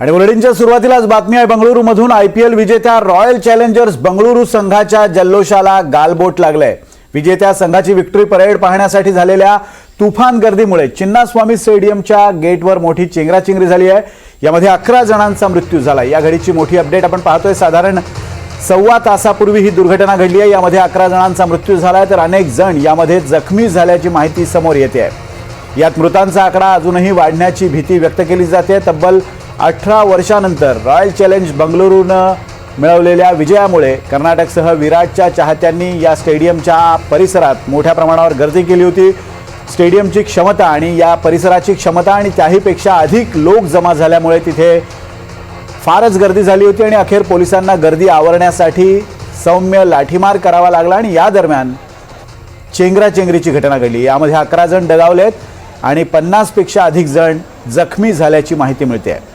आणि बुलेटिनच्या सुरुवातीलाच बातमी आहे बंगळुरूमधून आय पी एल विजेत्या रॉयल चॅलेंजर्स बंगळुरू संघाच्या जल्लोषाला गालबोट लागलंय. विजेत्या संघाची विक्ट्री परेड पाहण्यासाठी झालेल्या तुफान गर्दीमुळे चिन्नास्वामी स्टेडियमच्या गेटवर मोठी चेंगराचेंगरी झाली आहे. यामध्ये अकरा जणांचा मृत्यू झाला. या घडीची मोठी अपडेट आपण पाहतोय. साधारण सव्वा तासापूर्वी ही दुर्घटना घडली आहे. यामध्ये अकरा जणांचा मृत्यू झाला आहे तर अनेक जण यामध्ये जखमी झाल्याची माहिती समोर येते आहे. यात मृतांचा आकडा अजूनही वाढण्याची भीती व्यक्त केली जाते. तब्बल अठरा वर्षानंतर रॉयल चॅलेंज बंगळुरूनं मिळवलेल्या विजयामुळे कर्नाटकसह विराटच्या चाहत्यांनी या स्टेडियमच्या परिसरात मोठ्या प्रमाणावर गर्दी केली होती. स्टेडियमची क्षमता आणि या परिसराची क्षमता आणि त्याहीपेक्षा अधिक लोक जमा झाल्यामुळे तिथे फारच गर्दी झाली होती आणि अखेर पोलिसांना गर्दी आवरण्यासाठी सौम्य लाठीमार करावा लागला आणि या दरम्यान चेंगराचेंगरीची घटना घडली. यामध्ये अकरा जण दगावलेत आणि पन्नासपेक्षा अधिक जण जखमी झाल्याची माहिती मिळते. आहे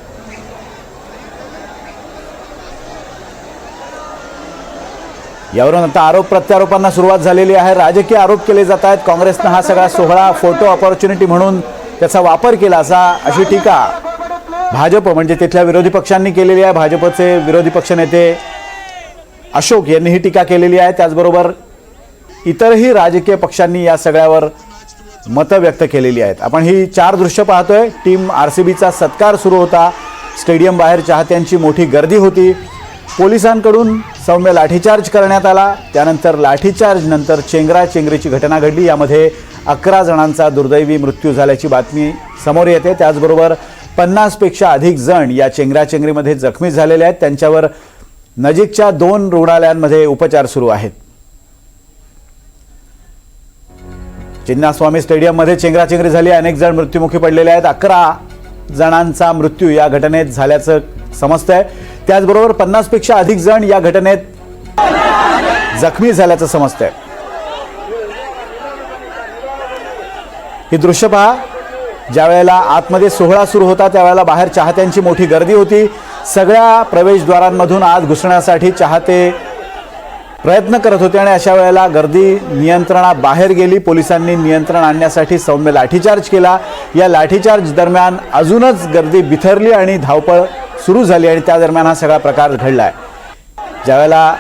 यावरून आता आरोप प्रत्यारोपांना सुरुवात झालेली आहे. राजकीय आरोप केले जात आहेत. काँग्रेसनं हा सगळा सोहळा फोटो ऑपॉर्च्युनिटी म्हणून त्याचा वापर केला असा अशी टीका भाजप म्हणजे तिथल्या विरोधी पक्षांनी केलेली आहे. भाजपचे विरोधी पक्षनेते अशोक यांनी ही टीका केलेली आहे. त्याचबरोबर इतरही राजकीय पक्षांनी या सगळ्यावर मतं व्यक्त केलेली आहेत. आपण ही चार दृश्य पाहतोय. टीम आर सी बीचा सत्कार सुरू होता. स्टेडियम बाहेर चाहत्यांची मोठी गर्दी होती. पोलिसांकडून सौम्य लाठीचार्ज करण्यात आला. त्यानंतर लाठीचार्ज नंतर चेंगरा चेंगरीची घटना घडली. यामध्ये अकरा जणांचा दुर्दैवी मृत्यू झाल्याची बातमी समोर येते. त्याचबरोबर पन्नासपेक्षा अधिक जण या चेंगराचेंगरीमध्ये जखमी झालेले आहेत. त्यांच्यावर नजीकच्या दोन रुग्णालयांमध्ये उपचार सुरू आहेत. चिन्नास्वामी स्टेडियममध्ये चेंगराचेंगरी झाली. अनेक जण मृत्युमुखी पडलेले आहेत. अकरा जणांचा मृत्यू या घटनेत झाल्याचं समजतंय. त्याचबरोबर पन्नासपेक्षा अधिक जण या घटनेत जखमी झाल्याचं समजतंय. ही दृश्य पहा. ज्या वेळेला आतमध्ये सोहळा सुरू होता त्यावेळेला बाहेर चाहत्यांची मोठी गर्दी होती. सगळ्या प्रवेशद्वारांमधून आत घुसण्यासाठी चाहते प्रयत्न करत होते आणि अशा वेळेला गर्दी नियंत्रणाबाहेर गेली. पोलिसांनी नियंत्रण आणण्यासाठी सौम्य लाठीचार्ज केला. या लाठीचार्ज दरम्यान अजूनच गर्दी बिथरली आणि धावपळ सुरू झाली आणि त्या दरम्यान हा सगळा प्रकार घडला आहे ज्यावेळेला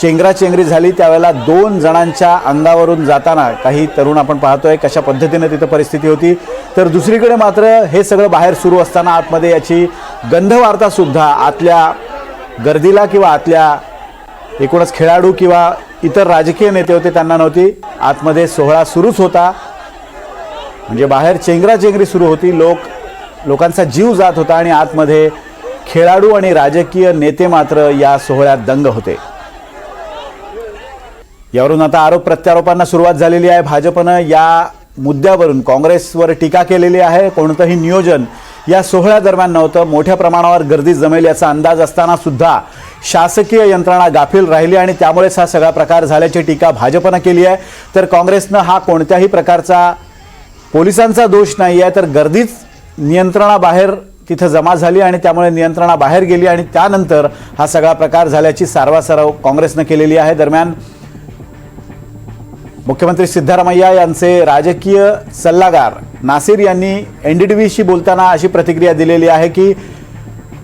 चेंगराचेंगरी झाली त्यावेळेला दोन जणांच्या अंगावरून जाताना काही तरुण आपण पाहतोय कशा पद्धतीनं तिथं परिस्थिती होती. तर दुसरीकडे मात्र हे सगळं बाहेर सुरू असताना आतमध्ये याची गंधवार्तासुद्धा आतल्या गर्दीला किंवा आतल्या एकूणच खेळाडू किंवा इतर राजकीय नेते होते त्यांना नव्हती. आतमध्ये सोहळा सुरूच होता. म्हणजे बाहेर चेंगराचेंगरी सुरू होती. लोक लोकांचा जीव जात होता आणि आतमध्ये खेळाडू आणि राजकीय नेते मात्र या सोहळ्यात दंग होते. यावरून आता आरोप प्रत्यारोपांना सुरुवात झालेली आहे. भाजपनं या मुद्द्यावरून काँग्रेसवर टीका केलेली आहे. कोणतंही नियोजन या सोहळ्यादरम्यान नव्हतं. मोठ्या प्रमाणावर गर्दी जमेल याचा अंदाज असताना सुद्धा शासकीय यंत्रणा गाफील राहिली आणि त्यामुळेच हा सगळा प्रकार झाल्याची टीका भाजपनं केली आहे. तर काँग्रेसनं हा कोणत्याही प्रकारचा पोलिसांचा दोष नाही आहे तर गर्दीच नियंत्रणाबाहेर तिथं जमा झाली आणि त्यामुळे नियंत्रणाबाहेर गेली आणि त्यानंतर हा सगळा प्रकार झाल्याची सारवासारव काँग्रेसनं केलेली आहे. दरम्यान मुख्यमंत्री सिद्धरामय्या यांचे राजकीय सल्लागार नासिर यांनी एन डी टी व्हीशी बोलताना अशी प्रतिक्रिया दिलेली आहे की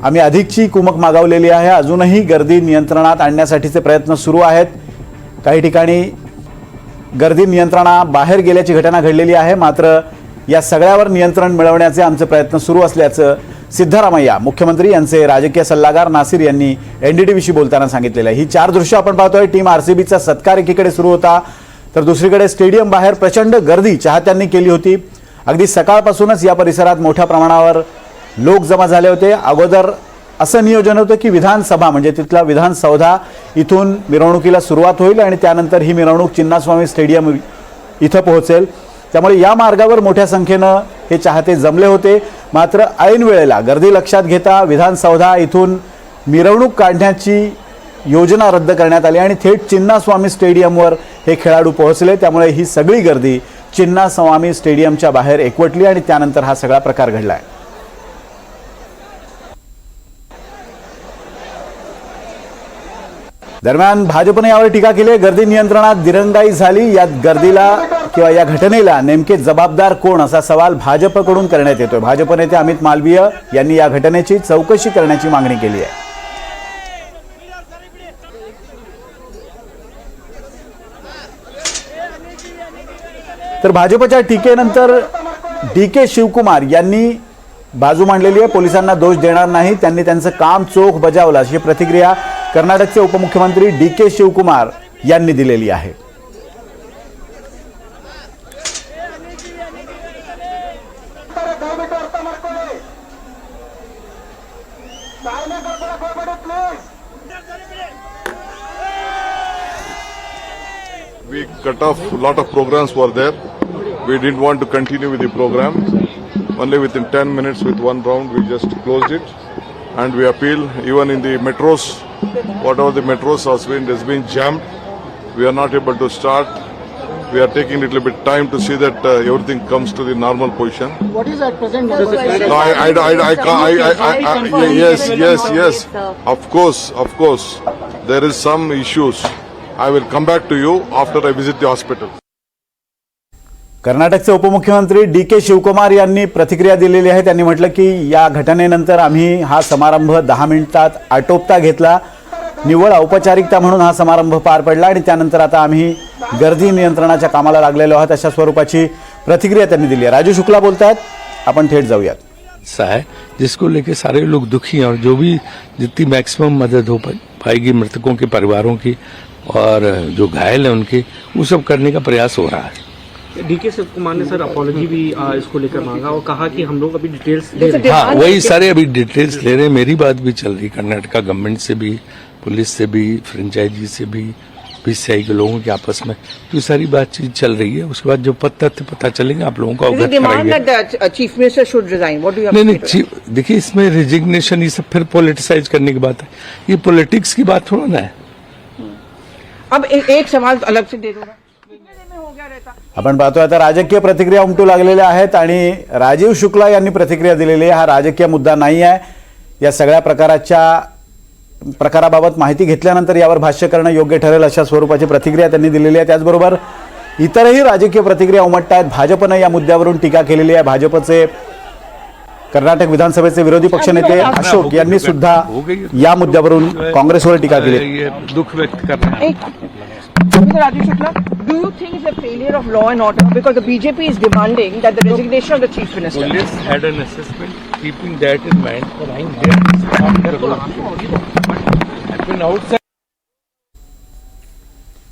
आम्ही अधिकची कुमक मागवलेली आहे. अजूनही गर्दी नियंत्रणात आणण्यासाठीचे प्रयत्न सुरू आहेत. काही ठिकाणी गर्दी नियंत्रणाबाहेर गेल्याची घटना घडलेली आहे. मात्र या सगळ्यावर नियंत्रण मिळवण्याचे आमचे प्रयत्न सुरू असल्याचं सिद्धरामय्या मुख्यमंत्री यांचे राजकीय सल्लागार नासिर यांनी एनडीटीव्हीशी बोलताना सांगितलेलं आहे. ही चार दृश्य आपण पाहतोय. टीम आरसीबीचा सत्कार एकीकडे सुरू होता तर दुसरीकडे स्टेडियम बाहेर प्रचंड गर्दी चाहत्यांनी केली होती. अगदी सकाळपासूनच या परिसरात मोठ्या प्रमाणावर लोक जमा झाले होते. अगोदर असं नियोजन होतं की विधानसभा म्हणजे तिथला विधानसौधा इथून मिरवणुकीला सुरुवात होईल आणि त्यानंतर ही मिरवणूक चिन्नास्वामी स्टेडियम इथं पोहोचेल. त्यामुळे या मार्गावर मोठ्या संख्येनं हे चाहते जमले होते. मात्र ऐन वेळेला गर्दी लक्षात घेता विधानसौधा इथून मिरवणूक काढण्याची योजना रद्द करण्यात आली आणि थेट चिन्नास्वामी स्टेडियमवर हे खेळाडू पोहोचले. त्यामुळे ही सगळी गर्दी चिन्नास्वामी स्टेडियमच्या बाहेर एकवटली आणि त्यानंतर हा सगळा प्रकार घडला आहे दरम्यान भाजपने यावर टीका केली गर्दी नियंत्रणात दिरंगाई झाली. यात गर्दीला किंवा या घटनेला नेमके जबाबदार कोण असा सवाल भाजपकडून करण्यात येतोय. भाजप नेते अमित मालवीय यांनी या घटनेची चौकशी करण्याची मागणी केली आहे. तर भाजपच्या टीकेनंतर डी के शिवकुमार यांनी बाजू मांडलेली आहे. पोलिसांना दोष देणार नाही. त्यांनी त्यांचं काम चोख बजावलं अशी प्रतिक्रिया कर्नाटकचे उपमुख्यमंत्री डी के शिवकुमार यांनी दिलेली आहे. Cut off a lot of programs were there. We didn't want to continue with the program. Only within 10 minutes with one round we just closed it. And we appeal even in the metros, whatever the metros has been, has been jammed. We are not able to start. We are taking a little bit time to see that uh, everything comes to the normal position. What is at present? No, I, I, I, I, I, I, I, I, yes, yes, yes. Of course, of course. There is some issues. I will come back to you after I visit the hospital. कर्नाटकचे उपमुख्यमंत्री D के शिवकुमार यांनी प्रतिक्रिया दिलेली आहे. त्यांनी म्हटलं की या घटनेनंतर आम्ही हा समारंभ दहा मिनिटात आटोपता घेतला. निव्वळ औपचारिकता म्हणून हा समारंभ पार पडला आणि त्यानंतर आता आम्ही गर्दी नियंत्रणाच्या कामाला लागलेलो आहोत अशा स्वरूपाची प्रतिक्रिया त्यांनी दिली आहे. राजू शुक्ला बोलतायत. आपण थेट जाऊयात. सा है जिसको लेके सारे लोग दुखी हैं और जो भी जितनी मैक्सिमम मदद हो पाए- पाएगी मृतकों के परिवारों की और जो घायल हैं उनके वो सब करने का प्रयास हो रहा है। डीके शिव कुमार ने सर अपॉलॉजी भी आ, इसको लेकर मांगा और कहा कि हम लोग अभी डिटेल्स ले रहे हैं। हाँ वही सारे अभी डिटेल्स ले रहे हैं। मेरी बात भी चल रही कर्नाटका गवर्नमेंट से भी पुलिस से भी फ्रेंचाइजी से भी बीसीआई के लोगों के आपस में तो ये सारी बातचीत चल रही है। उसके बाद जो पता पता चलेंगे आप लोगों को अवगत. What do you have नहीं नहीं देखिए इसमें रिजिग्नेशन ये सब फिर पॉलिटिसाइज करने की बात है। ये पॉलिटिक्स की बात थोड़ा ना है। अब ए- एक सवाल अलग से दे दूंगा। हो आपण पाहतोय आता राजकीय प्रतिक्रिया उमटू लागलेल्या आहेत आणि राजीव शुक्ला यांनी प्रतिक्रिया दिलेली आहे. हा राजकीय मुद्दा नाही आहे. या सगळ्या प्रकाराच्या प्रकाराबाबत माहिती घेतल्यानंतर यावर भाष्य करणं योग्य ठरेल अशा स्वरूपाची प्रतिक्रिया त्यांनी दिलेली आहे. त्याचबरोबर इतरही राजकीय प्रतिक्रिया उमटत आहेत भाजपनं या मुद्द्यावरून टीका केलेली आहे. भाजपचे कर्नाटक विधानसभेचे विरोधी पक्षनेते अशोक यांनी सुद्धा या मुद्द्यावरून काँग्रेसवर टीका केली दुख व्यक्त कर रहे हैं Hey, Mr. Rajesh Shukla, do you think it's a failure of law and order because the BJP is demanding that the resignation of the chief minister? Police had an assessment, keeping that in mind.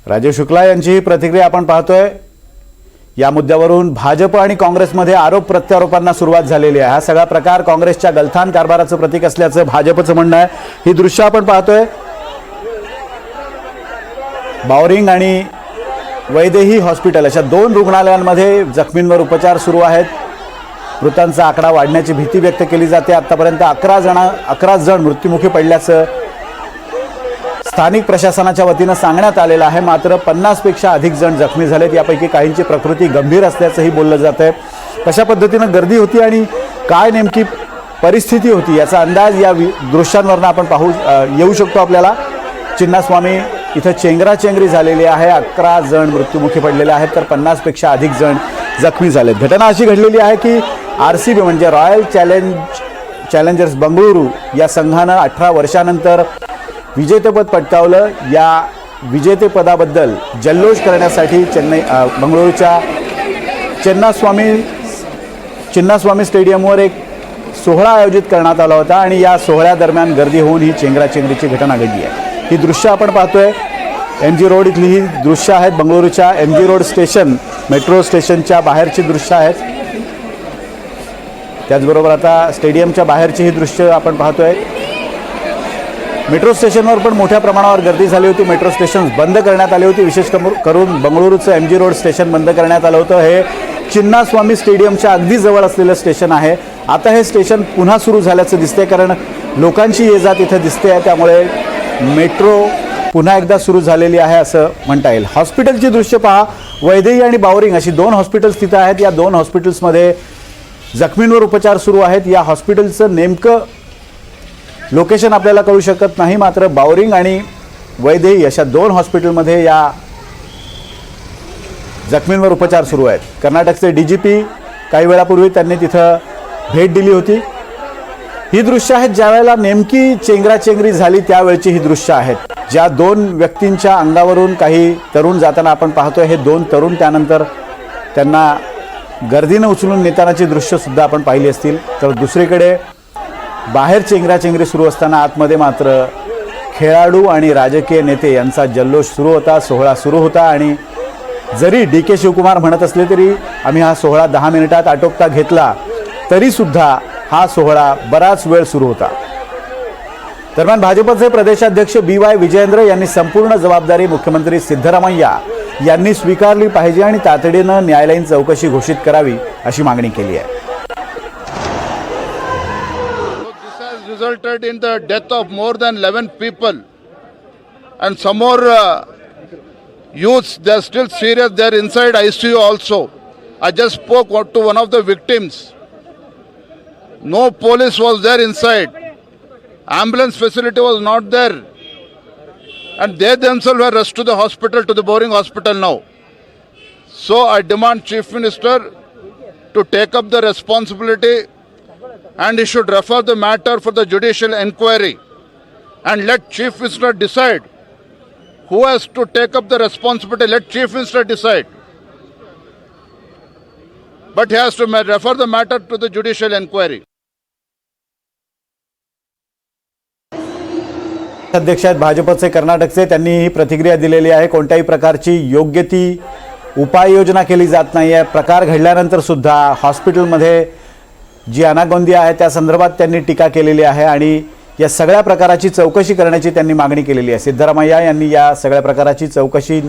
Rajiv Shukla यांची ही प्रतिक्रिया आपण पाहतोय या मुद्द्यावरून भाजप आणि काँग्रेसमध्ये आरोप प्रत्यारोपांना सुरुवात झालेली आहे. हा सगळा प्रकार काँग्रेसच्या गलथान कारभाराचं प्रतीक असल्याचं भाजपचं म्हणणं आहे. ही दृश्य आपण पाहतोय. बावरिंग आणि वैदेही हॉस्पिटल अशा दोन रुग्णालयांमध्ये जखमींवर उपचार सुरू आहेत. मृतांचा आकडा वाढण्याची भीती व्यक्त केली जाते. आतापर्यंत अकरा जण अकरा जण मृत्युमुखी पडल्याचं स्थानिक प्रशासनाच्या वतीनं सांगण्यात आलेलं आहे. मात्र पन्नासपेक्षा अधिक जण जखमी झालेत. यापैकी काहींची प्रकृती गंभीर असल्याचंही बोललं जात आहे. कशा पद्धतीनं गर्दी होती आणि काय नेमकी परिस्थिती होती याचा अंदाज या वि- दृश्यांवरनं आपण पाहू येऊ शकतो आपल्याला. चिन्नास्वामी इथं चेंगराचेंगरी झालेली आहे. अकरा जण मृत्युमुखी पडलेले आहेत तर पन्नासपेक्षा अधिक जण जखमी झालेत. घटना अशी घडलेली आहे की आर सी बी म्हणजे रॉयल चॅलेंज चॅलेंजर्स बंगळुरू या संघानं अठरा वर्षानंतर विजेतेपद पटकावलं. या विजेतेपदाबद्दल जल्लोष करण्यासाठी चेन्नई बंगळुरूच्या चेन्नास्वामी चिन्नास्वामी स्टेडियमवर एक सोहळा आयोजित करण्यात आला होता आणि या सोहळ्यादरम्यान गर्दी होऊन ही चेंगराचेंगरीची घटना घडली आहे. ही दृश्य आपण पाहतोय. एम जी रोड इथली ही दृश्य आहेत. बंगळुरूच्या M G road station metro स्टेशनच्या बाहेरची दृश्य आहेत. त्याचबरोबर आता स्टेडियमच्या बाहेरची ही दृश्य आपण पाहतोय. मेट्रो स्टेशनवर पण मोठ्या प्रमाणावर गर्दी झाली होती. मेट्रो स्टेशन बंद करण्यात आली होती. विशेष करून बंगळुरूचं एम जी रोड स्टेशन बंद करण्यात आलं होतं. हे चिन्नास्वामी स्टेडियमच्या अगदी जवळ असलेलं स्टेशन आहे. आता हे स्टेशन पुन्हा सुरू झाल्याचं दिसते कारण लोकांची ये जा इथं दिसते आहे. त्यामुळे मेट्रो पुन्हा एकदा सुरू झालेली आहे असं म्हणता येईल. हॉस्पिटलची दृश्य पहा. वैदेही आणि बावरिंग अशी दोन हॉस्पिटल्स तिथं आहेत. या दोन हॉस्पिटल्समध्ये जखमींवर उपचार सुरू आहेत. या हॉस्पिटलचं नेमकं लोकेशन आपल्याला कळू शकत नाही मात्र बावरिंग आणि वैदेही अशा दोन हॉस्पिटलमध्ये या जखमींवर उपचार सुरू आहेत. कर्नाटकचे डी जी पी काही वेळापूर्वी त्यांनी तिथं भेट दिली होती. ही दृश्य आहेत ज्यावेळेला नेमकी चेंगराचेंगरी झाली त्यावेळची ही दृश्य आहेत. ज्या दोन व्यक्तींच्या अंगावरून काही तरुण जाताना आपण पाहतोय हे दोन तरुण त्यानंतर त्यांना गर्दीनं उचलून नेतानाची दृश्यसुद्धा आपण पाहिली असतील. तर दुसरीकडे बाहेर चेंगराचेंगरी सुरू असताना आतमध्ये मात्र खेळाडू आणि राजकीय नेते यांचा जल्लोष सुरू होता सोहळा सुरू होता आणि जरी डी के शिवकुमार म्हणत असले तरी आम्ही हा सोहळा दहा मिनिटात आटोपता घेतला तरीसुद्धा हा सोहळा बराच वेळ सुरू होता. दरम्यान भाजपचे प्रदेशाध्यक्ष बी वाय विजयेंद्र यांनी संपूर्ण जबाबदारी मुख्यमंत्री सिद्धरामय्या यांनी स्वीकारली पाहिजे आणि तातडीनं न्यायालयीन चौकशी घोषित करावी अशी मागणी केली आहे. Resulted in the death of more than 11 people and some more uh, youths, they are still serious, they are inside ICU also. I just spoke to one of the victims. No police was there inside. Ambulance facility was not there. And they themselves were rushed to the hospital, to the boring hospital now. So I demand Chief Minister to take up the responsibility and he should refer the matter for the judicial inquiry and let chief minister decide who has to take up the responsibility let chief minister decide but he has to refer the matter to the judicial inquiry अध्यक्ष आहेत भाजपचे कर्नाटकचे त्यांनी ही प्रतिक्रिया दिलेली आहे कोणत्याही प्रकारची योग्य ती उपाययोजना केली जात नाही आहे प्रकार घडल्यानंतर सुद्धा हॉस्पिटलमध्ये जी अनागोंदी आहे त्या संदर्भात त्यांनी टीका केलेली आहे आणि या सगळ्या प्रकाराची चौकशी करण्याची त्यांनी मागणी केलेली आहे. सिद्धरामय्या यांनी या सगळ्या प्रकाराची चौकशी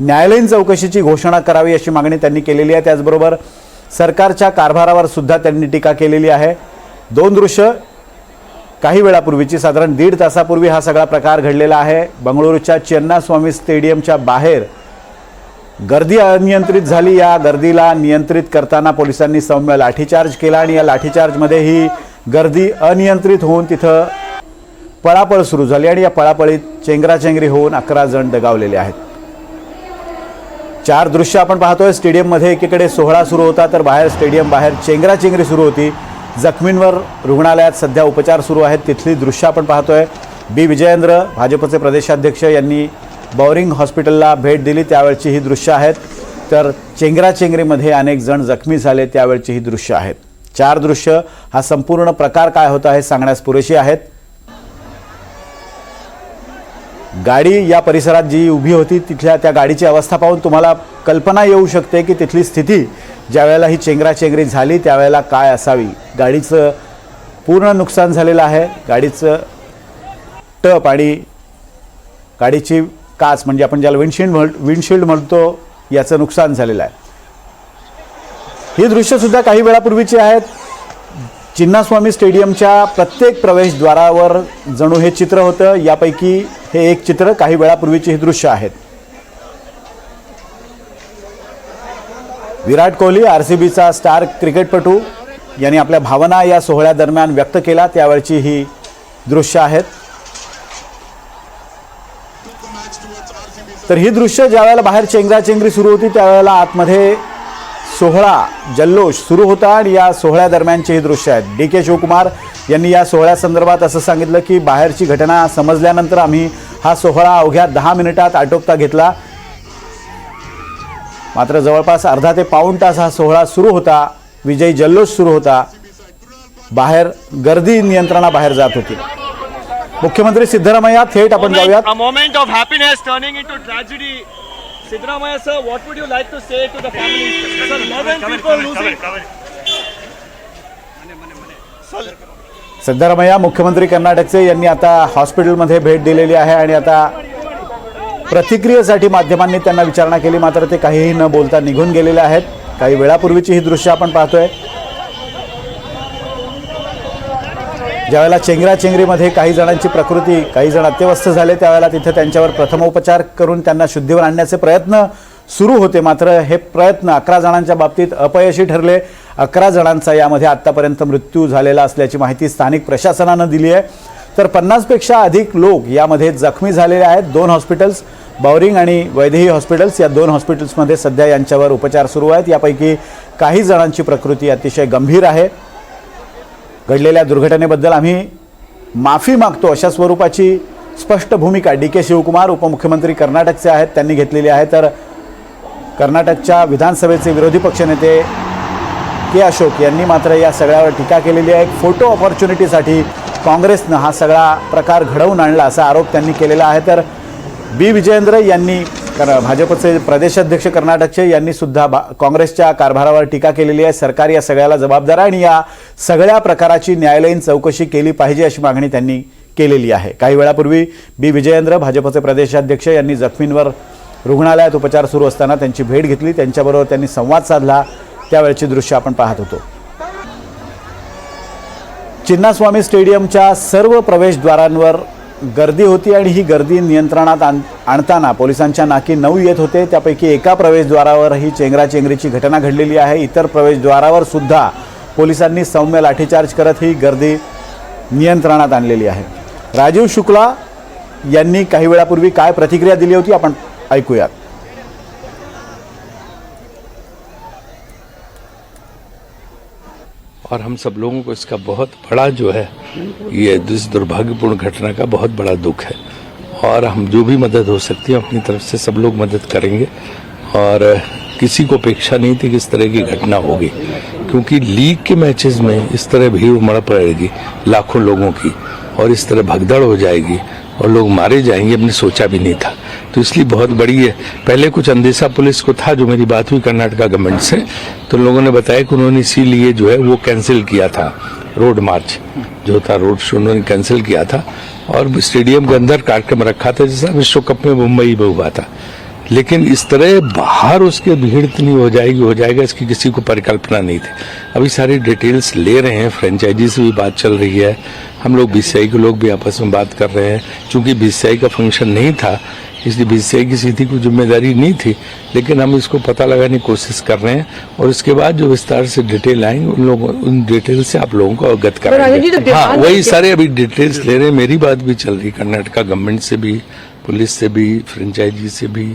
न्यायालयीन चौकशीची घोषणा करावी अशी मागणी त्यांनी केलेली आहे. त्याचबरोबर सरकारच्या कारभारावर सुद्धा त्यांनी टीका केलेली आहे. दोन दृश्य काही वेळापूर्वीची साधारण दीड तासापूर्वी हा सगळा प्रकार घडलेला आहे. बंगळुरूच्या चेन्नास्वामी स्टेडियमच्या बाहेर गर्दी अनियंत्रित झाली. या गर्दीला नियंत्रित करताना पोलिसांनी सौम्य लाठीचार्ज केला आणि या लाठीचार्जमध्ये ही गर्दी अनियंत्रित होऊन तिथं पळापळ सुरू झाली आणि या पळापळीत चेंगराचेंगरी होऊन अकरा जण दगावलेले आहेत. चार दृश्य आपण पाहतोय. स्टेडियममध्ये एकीकडे सोहळा सुरू होता तर बाहेर स्टेडियम बाहेर चेंगराचेंगरी सुरू होती. जखमींवर रुग्णालयात सध्या उपचार सुरू आहेत. तिथली दृश्य आपण पाहतोय. बी. विजयेंद्र भाजपचे प्रदेशाध्यक्ष यांनी बॉरिंग हॉस्पिटलला भेट दिली. त्यावेळची ही दृश्य आहेत. तर चेंगराचेंगरीमध्ये अनेक जण जखमी झाले. त्यावेळची ही दृश्य आहेत. चार दृश्य. हा संपूर्ण प्रकार काय होता हे सांगण्यास पुरेशी आहेत. गाडी या परिसरात जी उभी होती तिथल्या त्या गाडीची अवस्था पाहून तुम्हाला कल्पना येऊ शकते की तिथली स्थिती ज्यावेळेला ही चेंगराचेंगरी झाली त्यावेळेला काय असावी? गाडीचं पूर्ण नुकसान झालेलं आहे. गाडीचं टप आणि गाडीची काच म्हणजे आपण ज्याला विंडशील्ड म्हण विंडशिल्ड म्हणतो याचं नुकसान झालेलं आहे. ही दृश्यसुद्धा काही वेळापूर्वीची आहेत. चिन्नास्वामी स्टेडियमच्या प्रत्येक प्रवेशद्वारावर जणू हे चित्र होतं. यापैकी हे एक चित्र काही वेळापूर्वीची ही दृश्य आहेत. विराट कोहली आर सी बीचा स्टार क्रिकेटपटू यांनी आपल्या भावना या सोहळ्यादरम्यान व्यक्त केला. त्यावेळची ही दृश्य आहेत. तर ही दृश्य ज्यावेळेला बाहेर चेंगराचेंगरी सुरू होती त्यावेळेला आतमध्ये सोहळा जल्लोष सुरू होता आणि या सोहळ्यादरम्यानचे ही दृश्य आहेत. डी के शिवकुमार यांनी या सोहळ्यासंदर्भात असं सांगितलं की बाहेरची घटना समजल्यानंतर आम्ही हा सोहळा अवघ्या दहा मिनिटात आटोपता घेतला. मात्र जवळपास अर्धा ते पाऊण तास हा सोहळा सुरू होता विजयी जल्लोष सुरू होता. बाहेर गर्दी नियंत्रणाबाहेर जात होती. मुख्यमंत्री सिद्धरामय्या थेट आपण जाऊयात into tragedy. Sidramaya sir, what would you like to say to the families? Sir, 11 people losing. Siddaramaiah मुख्यमंत्री कर्नाटकचे यांनी आता हॉस्पिटलमध्ये भेट दिलेली आहे आणि आता प्रतिक्रियेसाठी माध्यमांनी त्यांना विचारणा केली मात्र ते काहीही न बोलता निघून गेलेले आहेत काही वेळापूर्वीची ही दृश्य आपण पाहतोय ज्यावेळेला चेंगराचेंगरीमध्ये काही जणांची प्रकृती काही जण अत्यवस्थ झाले त्यावेळेला तिथे त्यांच्यावर प्रथमोपचार करून त्यांना शुद्धीवर आणण्याचे प्रयत्न सुरू होते. मात्र हे प्रयत्न अकरा जणांच्या बाबतीत अपयशी ठरले. अकरा जणांचा यामध्ये आत्तापर्यंत मृत्यू झालेला असल्याची माहिती स्थानिक प्रशासनानं दिली आहे. तर पन्नासपेक्षा अधिक लोक यामध्ये जखमी झालेले आहेत. दोन हॉस्पिटल्स बावरिंग आणि वैदेही हॉस्पिटल्स या दोन हॉस्पिटल्समध्ये सध्या यांच्यावर उपचार सुरू आहेत. यापैकी काही जणांची प्रकृती अतिशय गंभीर आहे. घडलेल्या दुर्घटनेबद्दल आम्ही माफी मागतो अशा स्वरूपाची स्पष्ट भूमिका डी के शिवकुमार उपमुख्यमंत्री कर्नाटकचे आहेत त्यांनी घेतलेली आहे. तर कर्नाटकच्या विधानसभेचे विरोधी पक्षनेते के अशोक यांनी मात्र या सगळ्यावर टीका केलेली आहे. फोटो ऑपॉर्च्युनिटीसाठी काँग्रेसनं हा सगळा प्रकार घडवून आणला असा आरोप त्यांनी केलेला आहे. तर बी विजयेंद्र यांनी कारण भाजपचे प्रदेशाध्यक्ष कर्नाटकचे यांनी सुद्धा भा काँग्रेसच्या कारभारावर टीका केलेली आहे. सरकार या सगळ्याला जबाबदार आहे आणि या सगळ्या प्रकाराची न्यायालयीन चौकशी केली पाहिजे अशी मागणी त्यांनी केलेली आहे. काही वेळापूर्वी बी. विजयेंद्र भाजपचे प्रदेशाध्यक्ष यांनी जखमींवर रुग्णालयात उपचार सुरू असताना त्यांची भेट घेतली. त्यांच्याबरोबर त्यांनी संवाद साधला. त्यावेळची दृश्य आपण पाहत होतो. चिन्नास्वामी स्टेडियमच्या सर्व प्रवेशद्वारांवर गर्दी होती आणि ही गर्दी नियंत्रणात आण आणताना पोलिसांच्या नाकी नऊ येत होते. त्यापैकी एका प्रवेशद्वारावर ही चेंगराचेंगरीची घटना घडलेली आहे. इतर प्रवेशद्वारावर सुद्धा पोलिसांनी सौम्य लाठीचार्ज करत ही गर्दी नियंत्रणात आणलेली आहे. राजीव शुक्ला यांनी काही वेळापूर्वी काय प्रतिक्रिया दिली होती आपण ऐकूयात. और हम सब लोगों को इसका बहुत बड़ा जो है ये इस दुर्भाग्यपूर्ण घटना का बहुत बड़ा दुख है। और हम जो भी मदद हो सकती है, अपनी तरफ़ से सब लोग मदद करेंगे। और किसी को अपेक्षा नहीं थी कि इस तरह की घटना होगी, क्योंकि लीग के मैचेस में इस तरह भीड़ उमड़ पड़ेगी, लाखों लोगों की, और इस तरह भगदड़ हो जाएगी, और लोग मारे जाएँगे, हमने सोचा भी नहीं था। तो इसलिए बहुत बड़ी है। पहले कुछ अंदेशा पुलिस को था जो मेरी बात हुई कर्नाटका गवर्नमेंट से तो लोगों ने बताया कि उन्होंने इसीलिए जो है वो कैंसिल किया था रोड मार्च जो था रोड शो उन्होंने कैंसिल किया था। और स्टेडियम के अंदर कार्यक्रम रखा था, जैसा विश्व कप में मुंबई में हुआ था। लेकिन इस तरह बाहर उसके भीड़ इतनी हो जाएगी, हो जाएगा, इसकी किसी को परिकल्पना नहीं थी। अभी सारी डिटेल्स ले रहे हैं फ्रेंचाइजी से भी बात चल रही है। हम लोग बीसीआई के लोग भी आपस में बात कर रहे हैं। क्योंकि बीसीआई का फ़ंक्शन नहीं था इसलिए बीसीआई की सीधी कोई ज़िम्मेदारी नहीं थी लेकिन हम इसको पता लगाने की कोशिश कर रहे हैं और इसके बाद जो विस्तार से डिटेल आएँगे उन लोगों उन डिटेल से आप लोगों को अवगत तो कराएँगे। हाँ वही सारे अभी डिटेल्स ले रहे हैं। मेरी बात भी चल रही कर्नाटका गवर्नमेंट से भी पुलिस से भी फ्रेंचाइजी से भी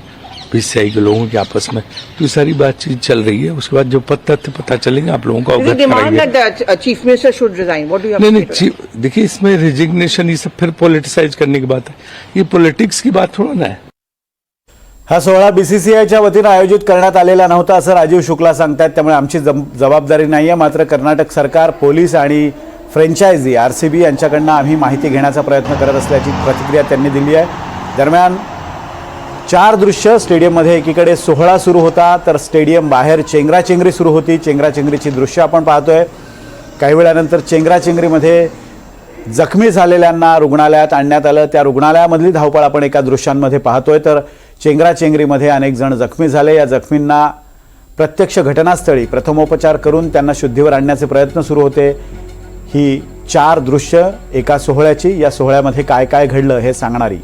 बीसीआई के लोगों के आपस में। तो सारी बातचीत चल रही है उसके बाद जो पत- तथ्य पता चलेंगे आप लोगों को अवगत? What do you have नहीं नहीं say to that? ची- देखिए इसमें रिजिग्नेशन ये सब फिर पॉलिटिसाइज करने की बात है। ये पॉलिटिक्स की बात थोड़ा ना है। हा सोहळा बीसीसीआयच्या वतीनं आयोजित करण्यात आलेला नव्हता असं राजीव शुक्ला सांगतात त्यामुळे आमची जबाबदारी नाही आहे मात्र कर्नाटक सरकार पोलीस आणि फ्रँचायझी आर सी बी यांच्याकडनं आम्ही माहिती घेण्याचा प्रयत्न करत असल्याची प्रतिक्रिया त्यांनी दिली आहे. दरम्यान चार दृश्य स्टेडियममध्ये एकीकडे सोहळा सुरू होता तर स्टेडियम बाहेर चेंगराचेंगरी सुरू होती. चेंगराचेंगरीची दृश्य आपण पाहतोय. काही वेळानंतर चेंगराचेंगरीमध्ये जखमी झालेल्यांना रुग्णालयात आणण्यात आलं. त्या रुग्णालयामधली धावपळ आपण एका दृश्यांमध्ये पाहतोय. तर चेंगराचेंगरीमध्ये अनेक जण जखमी झाले. या जखमींना प्रत्यक्ष घटनास्थळी प्रथमोपचार करून त्यांना शुद्धीवर आणण्याचे प्रयत्न सुरू होते. ही चार दृश्य एका सोहळ्याची. या सोहळ्यामध्ये काय काय घडलं हे सांगणारी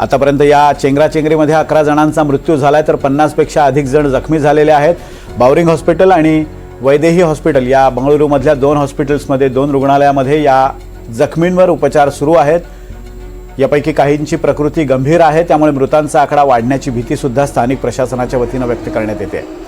आतापर्यंत या चेंगराचेंगरीमध्ये अकरा जणांचा मृत्यू झाला आहे तर पन्नासपेक्षा अधिक जण जखमी झालेले आहेत. बावरिंग हॉस्पिटल आणि वैदेही हॉस्पिटल या बंगळुरूमधल्या दोन हॉस्पिटल्समध्ये दोन रुग्णालयामध्ये या जखमींवर उपचार सुरू आहेत. यापैकी काहींची प्रकृती गंभीर आहे त्यामुळे मृतांचा आकडा वाढण्याची भीतीसुद्धा स्थानिक प्रशासनाच्या वतीनं व्यक्त करण्यात येते.